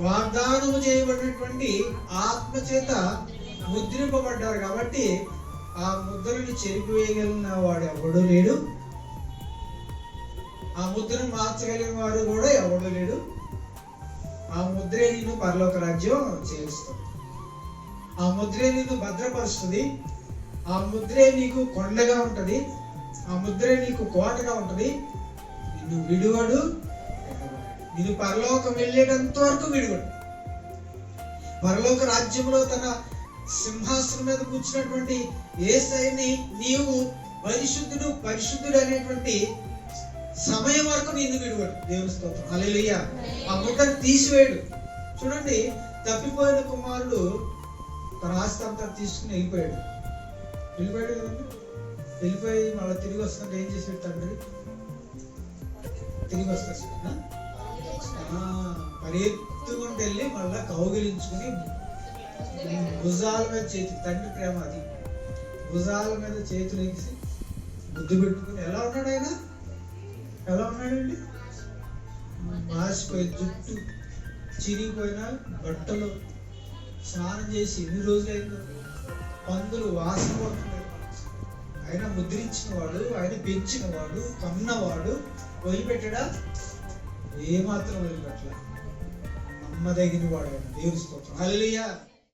వాగ్దానము చేయబడినటువంటి ఆత్మ చేత ముద్రింపబడ్డారు కాబట్టి ఆ ముద్రని చెరిపివేయగలిగిన వాడు ఎవడు లేడు. ఆ ముద్రను మార్చగలిగిన వాడు కూడా ఎవడు లేడు. ఆ ముద్రే నిన్ను పరలోక రాజ్యం చేరుస్తుంది. ఆ ముద్రే నిన్ను భద్రపరుస్తుంది. ఆ ముద్రే నీకు కొండగా ఉంటుంది. ఆ ముద్రే నీకు కోటగా ఉంటుంది. నిన్ను విడువడు. ఇది పరలోకం వెళ్ళేటంత వరకు విడువడు పరలోక రాజ్యంలో తన సింహాసనం మీద కూర్చున్నటువంటి ఏసైని నీవు పరిశుద్ధుడు పరిశుద్ధుడు అనేటువంటి సమయం వరకు నిన్ను విడువడు దేవుని స్తోత్రం. అలెలుయ్య ఆ ముద్రను తీసివేయడు. చూడండి తప్పిపోయిన కుమారుడు తన ఆస్తి అంతా తీసుకుని వెళ్ళిపోయాడు. వెళ్ళిపోయాడు కదండి. వెళ్ళిపోయి మళ్ళీ తిరిగి వస్తుంటే ఏం చేసాడు తండ్రి తిరిగి వస్తాడు. పరిగెత్తుకుంటూ వెళ్ళి మళ్ళా కౌగిలించుకుని భుజాల మీద చేతి తండ్రి ప్రేమ అది. భుజాల మీద చేతులు వేసి ముద్దు పెట్టుకుని ఎలా ఉన్నాడు ఆయన? ఎలా ఉన్నాడండి? మాసిపోయి జుట్టు చిరిగిపోయిన బట్టలు స్నానం చేసి ఎన్ని రోజులైందో. పందులు వాసన పడుతున్నాయి. ఆయన ముద్రించిన వాడు ఆయన పెంచిన వాడు కన్నవాడు వదిలిపెట్టడా? ఏమాత్రం వదిలిపెట్టలేదు నమ్మదగిన వాడు దేవుని స్తోత్రం. హల్లెలూయా.